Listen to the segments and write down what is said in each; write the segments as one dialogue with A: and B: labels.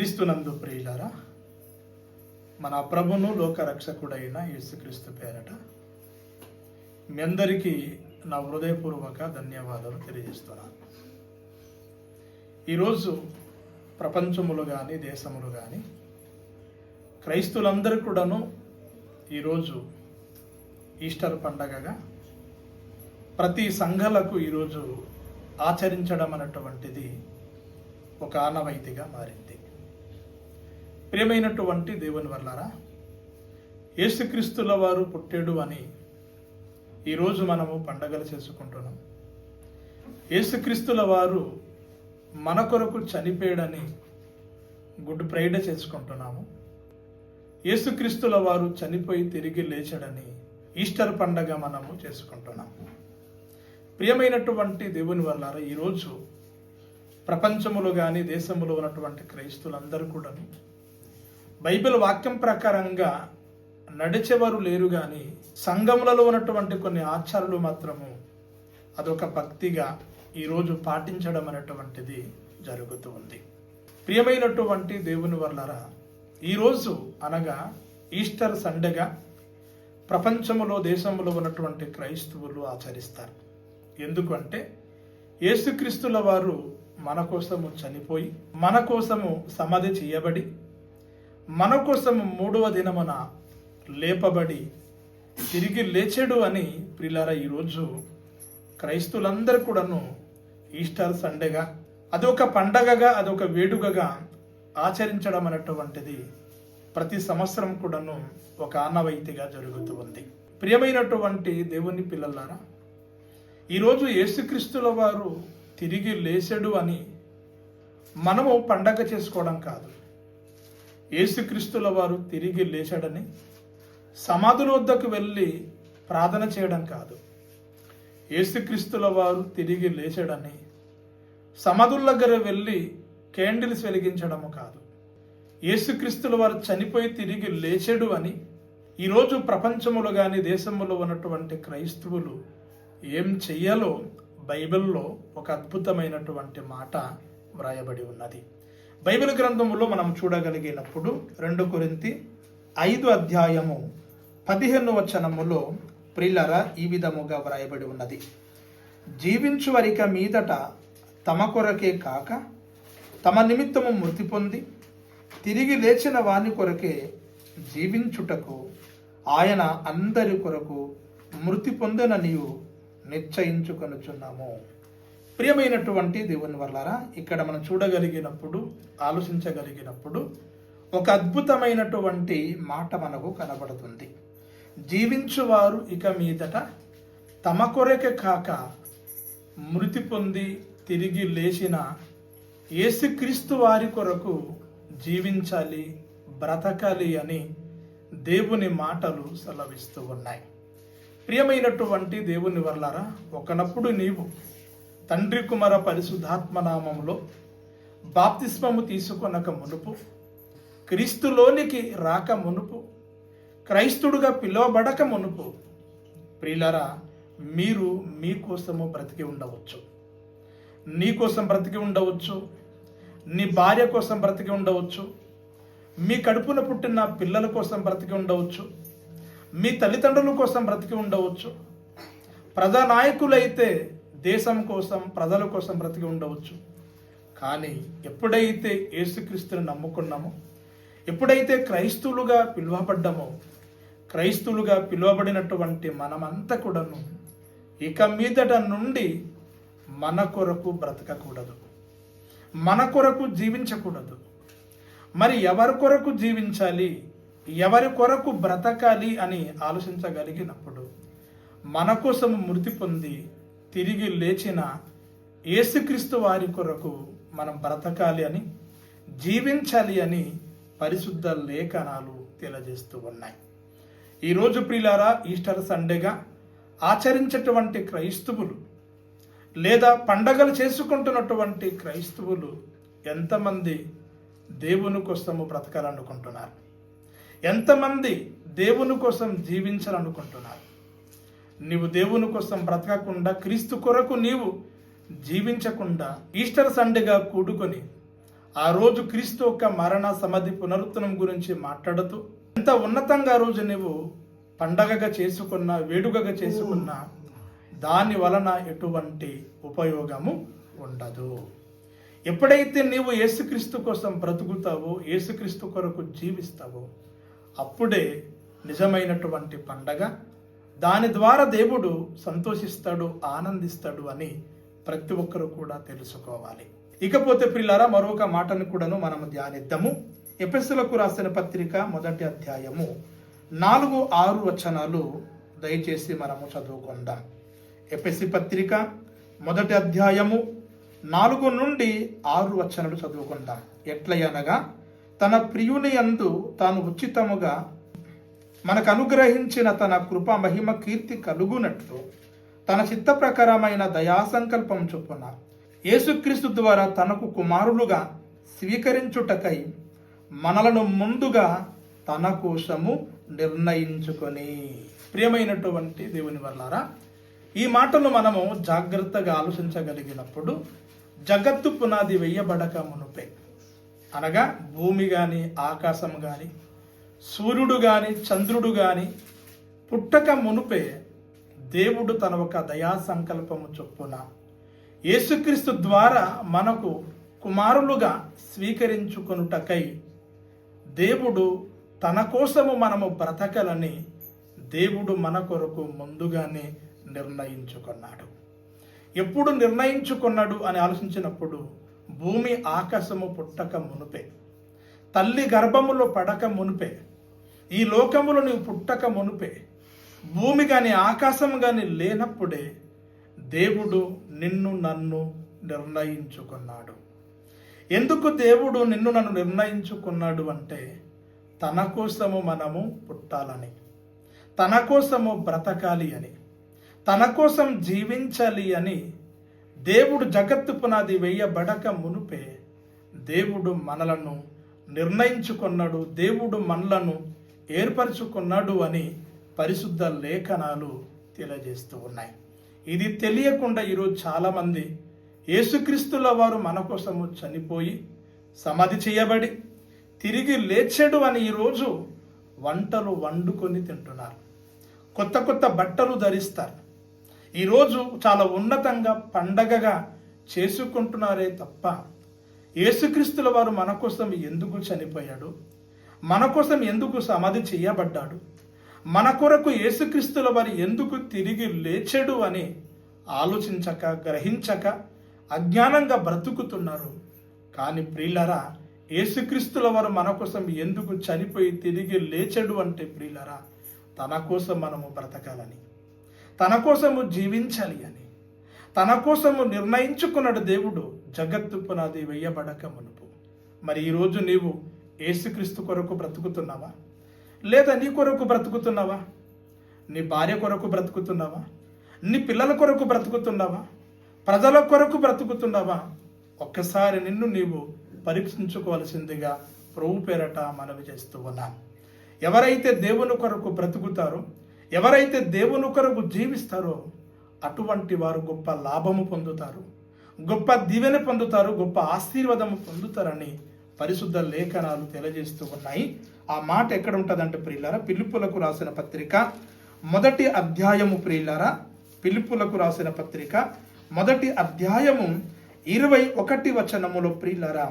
A: క్రీస్తునందు ప్రియులారా మన ప్రభును లోకరక్షకుడైన యేసుక్రీస్తు పేరట మీ అందరికీ నా హృదయపూర్వక ధన్యవాదాలు తెలియజేస్తున్నాను. ఈరోజు ప్రపంచములు కానీ దేశములు కానీ క్రైస్తులందరూ కూడాను ఈరోజు ఈస్టర్ పండగగా ప్రతి సంఘాలకు ఈరోజు ఆచరించడం అనేటువంటిది ఒక ఆనవాయితీగా మారింది. ప్రియమైనటువంటి దేవుని వర్లారా యేసుక్రీస్తుల వారు పుట్టాడు అని ఈరోజు మనము పండగలు చేసుకుంటున్నాం. యేసుక్రీస్తుల వారు మన కొరకు చనిపోయాడని గుడ్ ఫ్రైడే చేసుకుంటున్నాము. యేసుక్రీస్తుల వారు చనిపోయి తిరిగి లేచాడని ఈస్టర్ పండగ మనము చేసుకుంటున్నాము ప్రియమైనటువంటి దేవుని వల్ల ఈరోజు ప్రపంచములో కానీ దేశంలో ఉన్నటువంటి క్రైస్తులందరూ కూడా బైబిల్ వాక్యం ప్రకారంగా నడిచేవారు లేరు కానీ సంఘములలో ఉన్నటువంటి కొన్ని ఆచారాలు మాత్రము అదొక భక్తిగా ఈరోజు పాటించడం అనేటువంటిది జరుగుతూ ఉంది. ప్రియమైనటువంటి దేవుని వల్లరా ఈరోజు అనగా ఈస్టర్ సండేగా ప్రపంచములో దేశంలో ఉన్నటువంటి క్రైస్తవులు ఆచరిస్తారు. ఎందుకంటే యేసుక్రీస్తుల వారు మన కోసము చనిపోయి మన కోసము సమాధి చేయబడి మన కోసం మూడవ దినమున లేపబడి తిరిగి లేచాడు అని ప్రిలారా ఈరోజు క్రైస్తులందరూ కూడాను ఈస్టర్ సండేగా అదొక పండగగా అదొక వేడుకగా ఆచరించడం అనేటువంటిది ప్రతి సంవత్సరం కూడాను ఒక ఆనవాయితీగా జరుగుతూ ఉంది. ప్రియమైనటువంటి దేవుని పిల్లలారా ఈరోజు యేసుక్రీస్తుల వారు తిరిగి లేచాడు అని మనము పండగ చేసుకోవడం కాదు. యేసుక్రీస్తుల వారు తిరిగి లేచాడని సమాధుల వద్దకు వెళ్ళి ప్రార్థన చేయడం కాదు. యేసుక్రీస్తుల వారు తిరిగి లేచాడని సమాధుల దగ్గర వెళ్ళి క్యాండిల్స్ వెలిగించడము కాదు. యేసుక్రీస్తుల వారు చనిపోయి తిరిగి లేచాడు అని ఈరోజు ప్రపంచములో కానీ దేశంలో ఉన్నటువంటి క్రైస్తవులు ఏం చెయ్యాలో బైబిల్లో ఒక అద్భుతమైనటువంటి మాట వ్రాయబడి ఉన్నది. బైబిల్ గ్రంథములో మనం చూడగలిగినప్పుడు రెండు కొరింతి ఐదు అధ్యాయము పదిహేను వచనములో ప్రిల్లర ఈ విధముగా వ్రాయబడి ఉన్నది. జీవించు వరిక మీదట తమ కొరకే కాక తమ నిమిత్తము మృతి పొంది తిరిగి లేచిన వాని కొరకే జీవించుటకు ఆయన అందరి కొరకు మృతి పొందననియు నిశ్చయించుకొనుచున్నాము. ప్రియమైనటువంటి దేవుని వల్లరా ఇక్కడ మనం చూడగలిగినప్పుడు ఆలోచించగలిగినప్పుడు ఒక అద్భుతమైనటువంటి మాట మనకు కనబడుతుంది. జీవించువారు ఇక మీదట తమ కొరకే కాక మృతి పొంది తిరిగి లేచిన యేసుక్రీస్తు వారి కొరకు జీవించాలి బ్రతకాలి అని దేవుని మాటలు సెలవిస్తూ ఉన్నాయి. ప్రియమైనటువంటి దేవుని వల్లారా ఒకనప్పుడు నీవు తండ్రి కుమార పరిశుద్ధాత్మ నామంలో బాప్తిస్మము తీసుకొనక మునుపు క్రీస్తులోనికి రాక మునుపు క్రైస్తుడుగా పిలువబడక మునుపు ప్రియులరా మీరు మీకోసము బ్రతికి ఉండవచ్చు. నీ కోసం బ్రతికి ఉండవచ్చు. నీ భార్య కోసం బ్రతికి ఉండవచ్చు. మీ కడుపున పుట్టిన పిల్లల కోసం బ్రతికి ఉండవచ్చు. మీ తల్లిదండ్రుల కోసం బ్రతికి ఉండవచ్చు. ప్రజానాయకులైతే దేశం కోసం ప్రజల కోసం బ్రతికి ఉండవచ్చు. కానీ ఎప్పుడైతే యేసుక్రీస్తుని నమ్ముకున్నామో ఎప్పుడైతే క్రైస్తువులుగా పిలువబడ్డామో క్రైస్తువులుగా పిలువబడినటువంటి మనమంతా కూడాను ఇక మీదట నుండి మన కొరకు బ్రతకకూడదు. మన కొరకు జీవించకూడదు. మరి ఎవరి కొరకు జీవించాలి? ఎవరి కొరకు బ్రతకాలి అని ఆలోచించగలిగినప్పుడు మన కోసం మృతి పొంది తిరిగి లేచిన యేసుక్రీస్తు వారి కొరకు మనం బ్రతకాలి అని జీవించాలి అని పరిశుద్ధ లేఖనాలు తెలియజేస్తూ ఉన్నాయి. ఈరోజు ప్రియులారా ఈస్టర్ సండేగా ఆచరించేటువంటి క్రైస్తవులు లేదా పండగలు చేసుకుంటున్నటువంటి క్రైస్తవులు ఎంతమంది దేవుని కోసము బ్రతకాలనుకుంటున్నారు? ఎంతమంది దేవుని కోసం జీవించాలనుకుంటున్నారు? నీవు దేవుని కోసం బ్రతకకుండా క్రీస్తు కొరకు నీవు జీవించకుండా ఈస్టర్ సండేగా కూడుకొని ఆ రోజు క్రీస్తు యొక్క మరణ సమాధి పునరుత్తనం గురించి మాట్లాడుతూ ఎంత ఉన్నతంగా రోజు నువ్వు పండగగా చేసుకున్న వేడుకగా చేసుకున్న దాని వలన ఎటువంటి ఉపయోగము ఉండదు. ఎప్పుడైతే నీవు యేసుక్రీస్తు కోసం బ్రతుకుతావో యేసుక్రీస్తు కొరకు జీవిస్తావో అప్పుడే నిజమైనటువంటి పండగ దాని ద్వారా దేవుడు సంతోషిస్తాడు ఆనందిస్తాడు అని ప్రతి ఒక్కరూ కూడా తెలుసుకోవాలి. ఇకపోతే పిల్లరా మరొక మాటను కూడాను మనం ధ్యానిద్దాము. ఎపిసులకు రాసిన పత్రిక మొదటి అధ్యాయము నాలుగు ఆరు వచనాలు దయచేసి మనము చదువుకుందాం. ఎపిసి పత్రిక మొదటి అధ్యాయము నాలుగు నుండి ఆరు వచనాలు చదువుకుందాం. ఎట్లయనగా తన ప్రియుని యందు తాను ఉచితముగా మనకు అనుగ్రహించిన తన కృప మహిమ కీర్తి కలుగునట్లు తన చిత్త ప్రకారమైన దయాసంకల్పం చొప్పున యేసుక్రీస్తు ద్వారా తనకు కుమారులుగా స్వీకరించుటకై మనలను ముందుగా తన కోసము నిర్ణయించుకొని. ప్రియమైనటువంటి దేవుని వల్లారా ఈ మాటలు మనము జాగ్రత్తగా ఆలోచించగలిగినప్పుడు జగత్తు పునాది వెయ్యబడక మునుపే. అనగా భూమి కానీ ఆకాశం కానీ సూర్యుడు కానీ చంద్రుడు కానీ పుట్టక మునుపే దేవుడు తన ఒక దయా సంకల్పము చొప్పున యేసుక్రీస్తు ద్వారా మనకు కుమారులుగా స్వీకరించుకొనుటకై దేవుడు తన కోసము మనము బ్రతకలని దేవుడు మన కొరకు ముందుగానే నిర్ణయించుకున్నాడు. ఎప్పుడు నిర్ణయించుకున్నాడు అని ఆలోచించినప్పుడు భూమి ఆకాశము పుట్టక మునుపే తల్లి గర్భములో పడక మునుపే ఈ లోకములో నీవు పుట్టక మునుపే భూమి కానీ ఆకాశం కానీ లేనప్పుడే దేవుడు నిన్ను నన్ను నిర్ణయించుకున్నాడు. ఎందుకు దేవుడు నిన్ను నన్ను నిర్ణయించుకున్నాడు అంటే తన కోసము మనము పుట్టాలని తన కోసము బ్రతకాలి అని తన కోసం జీవించాలి అని దేవుడు జగత్తు పునాది వేయబడక మునుపే దేవుడు మనలను నిర్ణయించుకున్నాడు. దేవుడు మనలను ఏర్పరచుకున్నాడు అని పరిశుద్ధ లేఖనాలు తెలియజేస్తూ ఉన్నాయి. ఇది తెలియకుండా ఈరోజు చాలామంది యేసుక్రీస్తుల వారు మన కోసము చనిపోయి సమాధి చేయబడి తిరిగి లేచాడు అని ఈరోజు వంటలు వండుకొని తింటున్నారు. కొత్త కొత్త బట్టలు ధరిస్తారు. ఈరోజు చాలా ఉన్నతంగా పండగగా చేసుకుంటున్నారే తప్ప యేసుక్రీస్తుల వారు మన కోసం ఎందుకు చనిపోయాడు? మన కోసం ఎందుకు సమాధి చేయబడ్డాడు? మన కొరకు యేసుక్రీస్తుల వారు ఎందుకు తిరిగి లేచడు అని ఆలోచించక గ్రహించక అజ్ఞానంగా బ్రతుకుతున్నారు? కానీ ప్రియులరా యేసుక్రీస్తుల వారు మన కోసం ఎందుకు చనిపోయి తిరిగి లేచడు అంటే ప్రియులరా తన కోసం మనము బ్రతకాలని తన కోసము జీవించాలి అని తన కోసము నిర్ణయించుకున్నాడు దేవుడు జగత్తు పునాది వెయ్యబడక మునుపు. మరి ఈరోజు నీవు ఏసుక్రీస్తు కొరకు బ్రతుకుతున్నావా? లేదా నీ కొరకు బ్రతుకుతున్నావా? నీ భార్య కొరకు బ్రతుకుతున్నావా? నీ పిల్లల కొరకు బ్రతుకుతున్నావా? ప్రజల కొరకు బ్రతుకుతున్నావా? ఒక్కసారి నిన్ను నీవు పరీక్షించుకోవాల్సిందిగా ప్రభు పేరట మనవి చేస్తూ ఉన్నాం. ఎవరైతే దేవుని కొరకు బ్రతుకుతారో ఎవరైతే దేవుని కొరకు జీవిస్తారో అటువంటి వారు గొప్ప లాభము పొందుతారు. గొప్ప దీవెన పొందుతారు గొప్ప ఆశీర్వాదము పొందుతారని పరిశుద్ధ లేఖనాలు తెలియజేస్తూ ఉన్నాయి. ఆ మాట ఎక్కడ ఉంటుందంటే ప్రియులారా పిలుపులకు రాసిన పత్రిక మొదటి అధ్యాయము ప్రియులారా పిలుపులకు రాసిన పత్రిక మొదటి అధ్యాయము ఇరవై ఒకటి వచనములో ప్రియులారా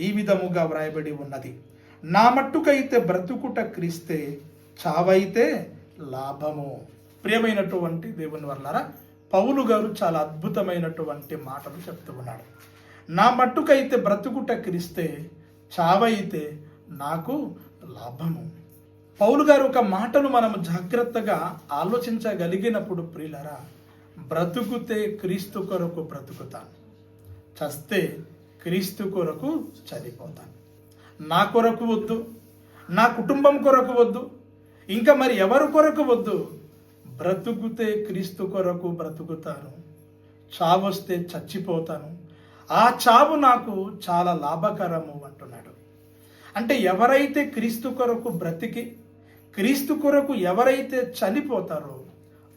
A: ఈ విధముగా వ్రాయబడి ఉన్నది. నా మట్టుకైతే బ్రతుకుట క్రీస్తే చావైతే లాభము. ప్రియమైనటువంటి దేవుని వల్లారా పౌలు గారు చాలా అద్భుతమైనటువంటి మాటలు చెప్తూ ఉన్నాడు. నా మట్టుకైతే బ్రతుకుట క్రీస్తే చావైతే నాకు లాభము. పౌలు గారు ఒక మాటను మనము జాగ్రత్తగా ఆలోచించగలిగినప్పుడు ప్రియులరా బ్రతుకుతే క్రీస్తు కొరకు బ్రతుకుతాను. చస్తే క్రీస్తు కొరకు చనిపోతాను. నా కొరకు వద్దు నా కుటుంబం కొరకు వద్దు ఇంకా మరి ఎవరి కొరకు వద్దు? బ్రతుకుతే క్రీస్తు కొరకు బ్రతుకుతాను. చావొస్తే చచ్చిపోతాను. ఆ చావు నాకు చాలా లాభకరము అంటే ఎవరైతే క్రీస్తు కొరకు బ్రతికి క్రీస్తు కొరకు ఎవరైతే చనిపోతారో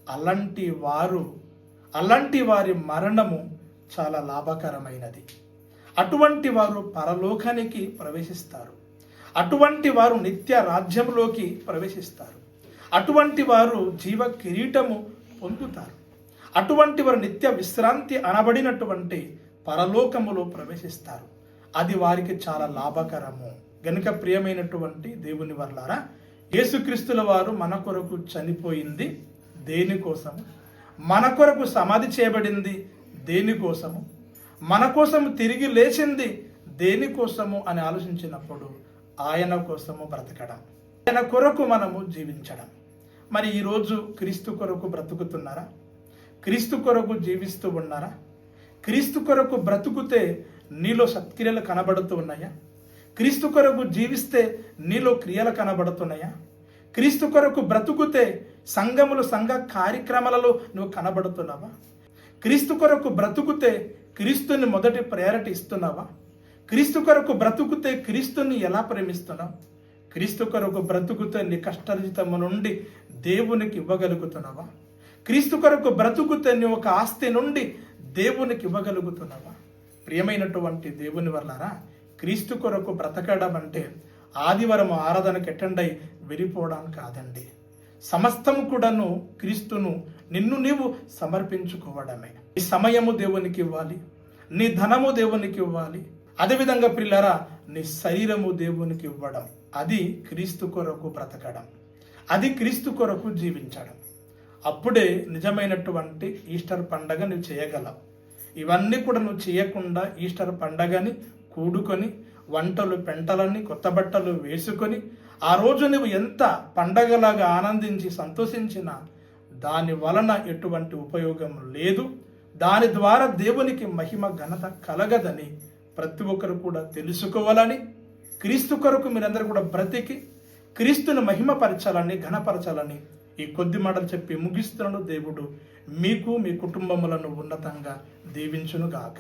A: అలాంటి వారు అలాంటి వారి మరణము చాలా లాభకరమైనది. అటువంటి వారు పరలోకానికి ప్రవేశిస్తారు. అటువంటి వారు నిత్య రాజ్యంలోకి ప్రవేశిస్తారు. అటువంటి వారు జీవ కిరీటము పొందుతారు. అటువంటి వారు నిత్య విశ్రాంతి అనబడినటువంటి పరలోకములో ప్రవేశిస్తారు. అది వారికి చాలా లాభకరము. గనుక ప్రియమైనటువంటి దేవుని వల్లారా యేసుక్రీస్తుల వారు మన కొరకు చనిపోయింది దేనికోసము మన కొరకు సమాధి చేయబడింది దేనికోసము మన కోసము తిరిగి లేచింది దేనికోసము అని ఆలోచించినప్పుడు ఆయన కోసము బ్రతకడం ఆయన కొరకు మనము జీవించడం. మరి ఈరోజు క్రీస్తు కొరకు బ్రతుకుతున్నారా? క్రీస్తు కొరకు జీవిస్తూ ఉన్నారా? క్రీస్తు కొరకు బ్రతుకుతే నీలో సత్క్రియలు కనబడుతూ ఉన్నాయా? క్రీస్తు కొరకు జీవిస్తే నీలో క్రియలు కనబడుతున్నాయా? క్రీస్తు కొరకు బ్రతుకుతే సంఘములు సంఘ కార్యక్రమాలలో నువ్వు కనబడుతున్నావా? క్రీస్తు కొరకు బ్రతుకుతే క్రీస్తుని మొదటి ప్రయారిటీ ఇస్తున్నావా? క్రీస్తు కొరకు బ్రతుకుతే క్రీస్తుని ఎలా ప్రేమిస్తున్నావు? క్రీస్తు కొరకు బ్రతుకుతే నీ కష్టరహితము నుండి దేవునికి ఇవ్వగలుగుతున్నావా? క్రీస్తు కొరకు బ్రతుకుతే నీ ఒక ఆస్తి నుండి దేవునికి ఇవ్వగలుగుతున్నావా? ప్రియమైనటువంటి దేవుని వల్లారా క్రీస్తు కొరకు బ్రతకడం అంటే ఆదివారం ఆరాధనకు అటెండ్ అయి వెళ్ళిపోవడం కాదండి. సమస్తము కూడాను క్రీస్తును నిన్ను నీవు సమర్పించుకోవడమే. నీ సమయము దేవునికి ఇవ్వాలి. నీ ధనము దేవునికి ఇవ్వాలి. అదేవిధంగా పిల్లరా నీ శరీరము దేవునికి ఇవ్వడం. అది క్రీస్తు కొరకు బ్రతకడం. అది క్రీస్తు కొరకు జీవించడం. అప్పుడే నిజమైనటువంటి ఈస్టర్ పండగ నువ్వు చేయగలవు ఇవన్నీ కూడా నువ్వు చేయకుండా ఈస్టర్ పండగని కూడుకొని వంటలు పెంటలని కొత్త బట్టలు వేసుకొని ఆ రోజు నువ్వు ఎంత పండగలాగా ఆనందించి సంతోషించినా దాని వలన ఎటువంటి ఉపయోగం లేదు. దాని ద్వారా దేవునికి మహిమ ఘనత కలగదని ప్రతి ఒక్కరు కూడా తెలుసుకోవాలని క్రీస్తు కొరకు మీరందరూ కూడా బ్రతికి క్రీస్తును మహిమపరచాలని ఘనపరచాలని ఈ కొద్ది మాటలు చెప్పి ముగిస్తున్నాడు దేవుడు మీకు మీ కుటుంబములను ఉన్నతంగా దీవించునుగాక.